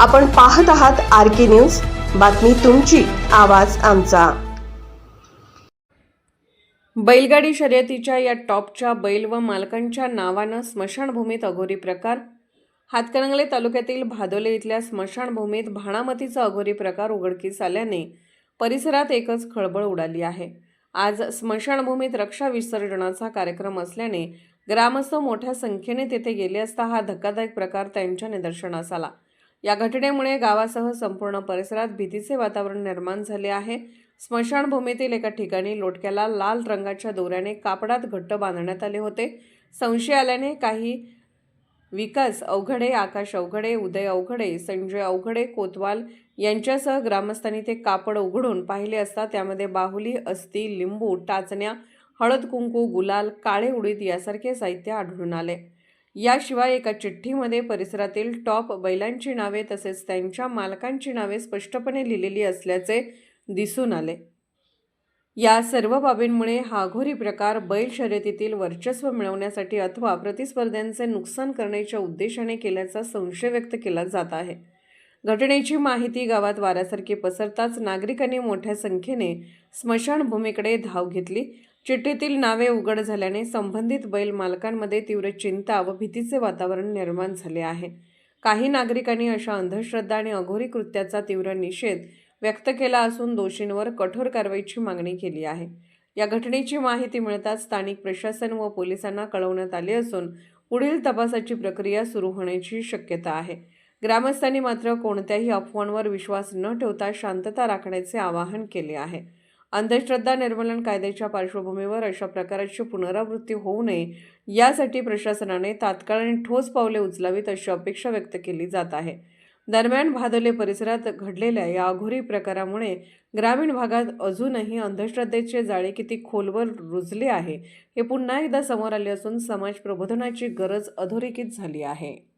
आपण पाहत आहात आर के न्यूज. बातमी तुमची आवाज आमचा. बैलगाडी शर्यतीच्या या टॉपच्या बैल व मालकांच्या नावानं स्मशानभूमीत अघोरी प्रकार. हातकणंगले तालुक्यातील भादोले इथल्या स्मशानभूमीत भाणामतीचा अघोरी प्रकार उघडकीस आल्याने परिसरात एकच खळबळ उडाली आहे. आज स्मशानभूमीत रक्षा विसर्जनाचा कार्यक्रम असल्याने ग्रामस्थ मोठ्या संख्येने तेथे गेले असता हा धक्कादायक प्रकार त्यांच्या निदर्शनास आला. या घटनेमुळे गावासह संपूर्ण परिसरात भीतीचे वातावरण निर्माण झाले आहे. स्मशानभूमीतील एका ठिकाणी लोटक्याला लाल रंगाच्या दोऱ्याने कापडात घट्ट बांधण्यात आले होते. संशय आल्याने काही विकास अवघडे आकाश अवघडे उदय अवघडे संजय अवघडे कोतवाल यांच्यासह ग्रामस्थांनी ते कापड उघडून पाहिले असता त्यामध्ये बाहुली अस्थी लिंबू टाचण्या हळद कुंकू गुलाल काळे उडीद यासारखे साहित्य आढळून आले. याशिवाय एका चिठ्ठीमध्ये परिसरातील टॉप बैलांची नावे तसेच त्यांच्या मालकांची नावे स्पष्टपणे लिहिलेली असल्याचे दिसून आले. या सर्व बाबींमुळे हाघोरी प्रकार बैल शर्यतीतील वर्चस्व मिळवण्यासाठी अथवा प्रतिस्पर्ध्यांचे नुकसान करण्याच्या उद्देशाने केल्याचा संशय व्यक्त केला जात आहे. घटनेची माहिती गावात वाऱ्यासारखी पसरताच नागरिकांनी मोठ्या संख्येने स्मशानभूमीकडे धाव घेतली. चिठ्ठीतील नावे उघड झाल्याने संबंधित बैल मालकांमध्ये तीव्र चिंता व भीतीचे वातावरण निर्माण झाले आहे. काही नागरिकांनी अशा अंधश्रद्धा आणि अघोरी कृत्याचा तीव्र निषेध व्यक्त केला असून दोषींवर कठोर कारवाईची मागणी केली आहे. या घटनेची माहिती मिळताच स्थानिक प्रशासन व पोलिसांना कळवण्यात आले असून पुढील तपासाची प्रक्रिया सुरू होण्याची शक्यता आहे. ग्रामस्थांनी मात्र कोणत्याही अफवांवर विश्वास न ठेवता शांतता राखण्याचे आवाहन केले आहे. अंधश्रद्धा निर्मूलन कायद्याच्या पार्श्वभूमीवर अशा प्रकाराची पुनरावृत्ती होऊ नये यासाठी प्रशासनाने तात्काळ आणि ठोस पावले उचलावीत अशी अपेक्षा व्यक्त केली जात आहे. दरम्यान भादोले परिसरात घडलेल्या या अघोरी प्रकारामुळे ग्रामीण भागात अजूनही अंधश्रद्धेचे जाळे किती खोलवर रुजले आहे हे पुन्हा एकदा समोर आले असून समाज प्रबोधनाची गरज अधोरेखित झाली आहे.